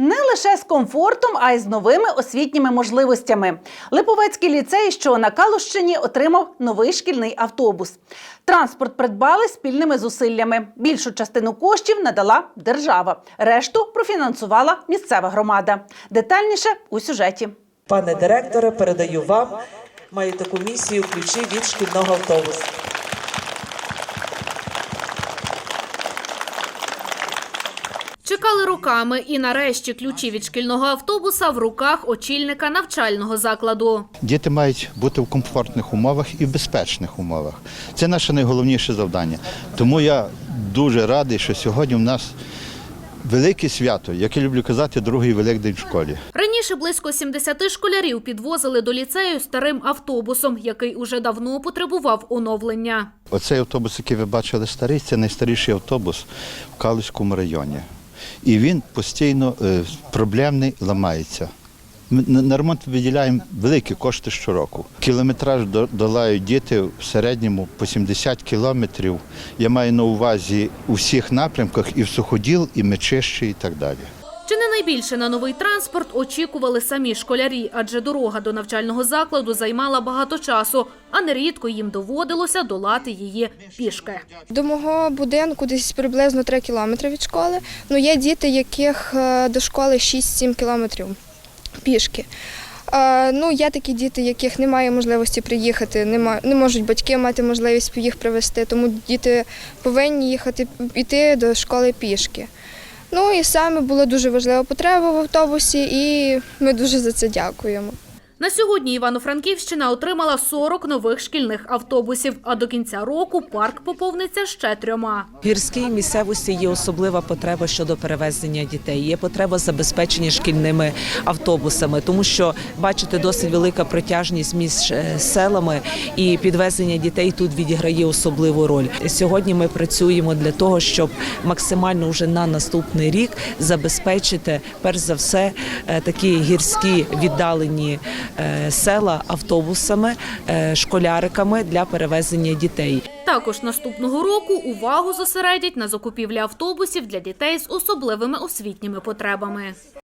Не лише з комфортом, а й з новими освітніми можливостями. Липовецький ліцей, що на Калущині, отримав новий шкільний автобус. Транспорт придбали спільними зусиллями. Більшу частину коштів надала держава, решту профінансувала місцева громада. Детальніше у сюжеті. Пане директоре, передаю вам. Маю таку місію ключі від шкільного автобусу. Чекали роками, і нарешті ключі від шкільного автобуса в руках очільника навчального закладу. Діти мають бути в комфортних умовах і в безпечних умовах. Це наше найголовніше завдання. Тому я дуже радий, що сьогодні в нас велике свято, як я люблю казати, другий великдень в школі. Раніше близько 70 школярів підвозили до ліцею старим автобусом, який уже давно потребував оновлення. Оцей автобус, який ви бачили старий, це найстаріший автобус в Калузькому районі. І він постійно е, проблемний, ламається. Ми на ремонт виділяємо великі кошти щороку. Кілометраж долають діти в середньому по 70 кілометрів. Я маю на увазі у всіх напрямках і в суходіл, і мечище, і так далі. Чи не найбільше на новий транспорт очікували самі школярі, адже дорога до навчального закладу займала багато часу, а нерідко їм доводилося долати її пішки. До мого будинку десь приблизно 3 кілометри від школи. Ну, є діти, яких е, до школи 6-7 кілометрів пішки. Е, Ну, є такі діти, яких немає можливості приїхати, не можуть батьки мати можливість їх привезти, тому діти повинні їхати йти до школи пішки. Ну і саме була дуже важлива потреба в автобусі, і ми дуже за це дякуємо. На сьогодні Івано-Франківщина отримала 40 нових шкільних автобусів, а до кінця року парк поповниться ще трьома. В гірській місцевості є особлива потреба щодо перевезення дітей. Є потреба забезпечення шкільними автобусами, тому що бачите, досить велика протяжність між е, селами, і підвезення дітей тут відіграє особливу роль. Сьогодні ми працюємо для того, щоб максимально вже на наступний рік забезпечити перш за все е, такі гірські віддалені села автобусами, е, школяриками для перевезення дітей. Також наступного року увагу зосередять на закупівлі автобусів для дітей з особливими освітніми потребами.